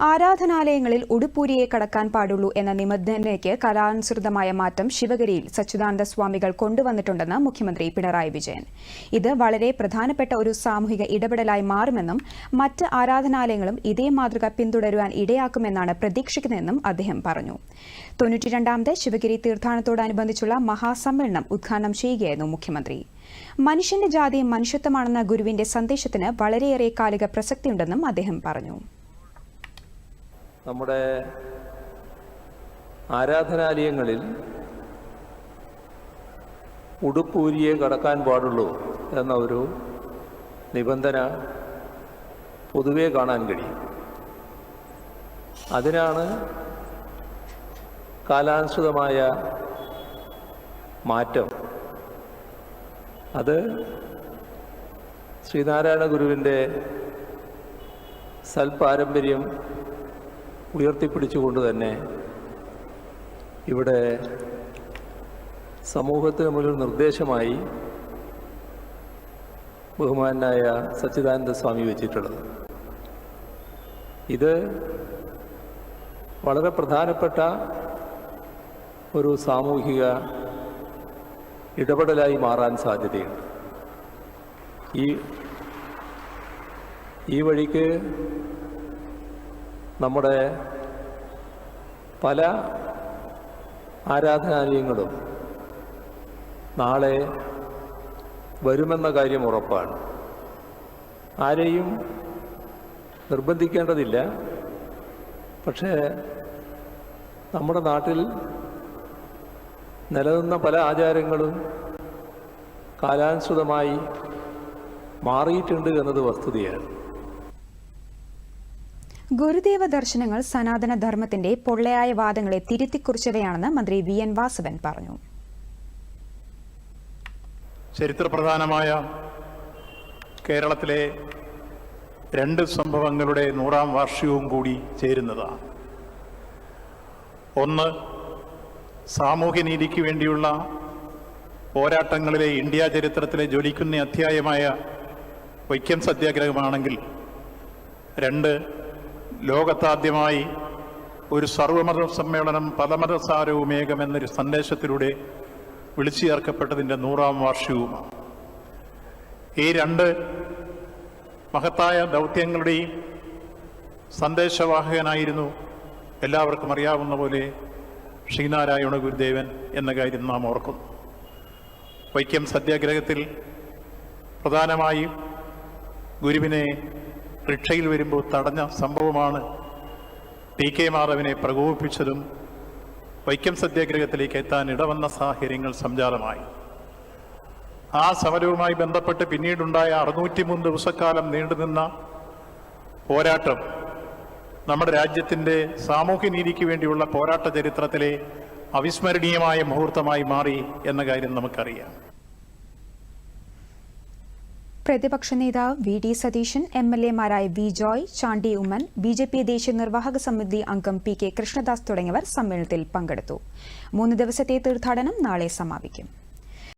ആരാധനാലയങ്ങളിൽ ഉടുപ്പൂരിയെ കടക്കാൻ പാടുള്ളൂ എന്ന നിബന്ധനയ്ക്ക് കലാനുസൃതമായ മാറ്റം ശിവഗിരിയിൽ സച്ചിദാനന്ദ സ്വാമികൾ കൊണ്ടുവന്നിട്ടുണ്ടെന്ന് മുഖ്യമന്ത്രി പിണറായി വിജയൻ. ഇത് വളരെ പ്രധാനപ്പെട്ട ഒരു സാമൂഹിക ഇടപെടലായി മാറുമെന്നും മറ്റ് ആരാധനാലയങ്ങളും ഇതേ മാതൃക പിന്തുടരുവാൻ ഇടയാക്കുമെന്നാണ് പ്രതീക്ഷിക്കുന്നതെന്നും അദ്ദേഹം പറഞ്ഞു. തൊണ്ണൂറ്റിരണ്ടാമത് ശിവഗിരി തീർത്ഥാടനത്തോടനുബന്ധിച്ചുള്ള മഹാസമ്മേളനം ഉദ്ഘാടനം ചെയ്യുകയായിരുന്നു മുഖ്യമന്ത്രി. മനുഷ്യന്റെ ജാതി മനുഷ്യത്വമാണെന്ന ഗുരുവിന്റെ സന്ദേശത്തിന് വളരെയേറെ കാലിക പ്രസക്തിയുണ്ടെന്നും അദ്ദേഹം പറഞ്ഞു. നമ്മുടെ ആരാധനാലയങ്ങളിൽ ഉടുപ്പൂരിയെ കടക്കാൻ പാടുള്ളൂ എന്ന ഒരു നിബന്ധന പൊതുവേ കാണാൻ കഴിയും. അതിനാണ് കാലാനുസൃതമായ മാറ്റം. അത് ശ്രീനാരായണ ഗുരുവിന്റെ സൽപാരമ്പര്യം ഉയർത്തിപ്പിടിച്ചുകൊണ്ട് തന്നെ ഇവിടെ സമൂഹത്തിന് മുന്നിൽ നിർദ്ദേശമായി ബഹുമാനായ സച്ചിദാനന്ദ സ്വാമി വെച്ചിട്ടുള്ളത്. ഇത് വളരെ പ്രധാനപ്പെട്ട ഒരു സാമൂഹിക ഇടപെടലായി മാറാൻ സാധ്യതയുണ്ട്. ഈ ഈ വഴിക്ക് നമ്മുടെ പല ആരാധനാലയങ്ങളും നാളെ വരുമെന്ന കാര്യം ഉറപ്പാണ്. ആരെയും നിർബന്ധിക്കേണ്ടതില്ല. പക്ഷേ നമ്മുടെ നാട്ടിൽ നിലനിന്ന പല ആചാരങ്ങളും കാലാനുസൃതമായി മാറിയിട്ടുണ്ട് എന്നത് വസ്തുതയാണ്. ഗുരുദേവ ദർശനങ്ങൾ സനാതന ധർമ്മത്തിന്റെ പൊള്ളയായ വാദങ്ങളെ തിരുത്തിക്കുറിച്ചവയാണെന്ന് മന്ത്രി വി എൻ വാസവൻ പറഞ്ഞു. ചരിത്രപ്രധാനമായ കേരളത്തിലെ രണ്ട് സംഭവങ്ങളുടെ നൂറാം വാർഷികവും കൂടി ചേരുന്നതാണ്. ഒന്ന് സാമൂഹ്യനീതിക്ക് വേണ്ടിയുള്ള പോരാട്ടങ്ങളിലെ ഇന്ത്യ ചരിത്രത്തിലെ ജ്വലിക്കുന്ന അധ്യായമായ വൈക്കം സത്യാഗ്രഹമാണെങ്കിൽ രണ്ട് ലോകത്താദ്യമായി ഒരു സർവമത സമ്മേളനം പലമതസാരവും ഏകമെന്നൊരു സന്ദേശത്തിലൂടെ വിളിച്ചു ചേർക്കപ്പെട്ടതിന്റെ നൂറാം വാർഷികവുമാണ്. ഈ രണ്ട് മഹത്തായ ദൗത്യങ്ങളുടെയും സന്ദേശവാഹകനായിരുന്നു എല്ലാവർക്കും അറിയാവുന്ന പോലെ ശ്രീനാരായണ ഗുരുദേവൻ എന്ന കാര്യം നാം ഓർക്കുന്നു. വൈക്കം സത്യാഗ്രഹത്തിൽ പ്രധാനമായും ഗുരുവിനെ റിക്ഷയിൽ വരുമ്പോൾ തടഞ്ഞ സംഭവമാണ് ടി കെ മാധവനെ പ്രകോപിപ്പിച്ചതും വൈക്കം സത്യാഗ്രഹത്തിലേക്ക് എത്താൻ ഇടവന്ന സാഹചര്യങ്ങൾ സംജാതമായി ആ സമരവുമായി ബന്ധപ്പെട്ട് പിന്നീടുണ്ടായ അറുന്നൂറ്റി മൂന്ന് ദിവസക്കാലം നീണ്ടുനിന്ന പോരാട്ടം നമ്മുടെ രാജ്യത്തിന്റെ സാമൂഹ്യനീതിക്ക് വേണ്ടിയുള്ള പോരാട്ട ചരിത്രത്തിലെ അവിസ്മരണീയമായ മുഹൂർത്തമായി മാറി എന്ന കാര്യം നമുക്കറിയാം. പ്രതിപക്ഷ നേതാവ് V D Satheesan M L എമാരായ V Joy Chandy Oommen B J P ദേശീയ നിർവാഹക സമിതി അംഗം പി കെ കൃഷ്ണദാസ് തുടങ്ങിയവർ സമ്മേളനത്തിൽ പങ്കെടുത്തു. മൂന്ന് ദിവസത്തെ തീർത്ഥാടനം നാളെ സമാപിക്കും.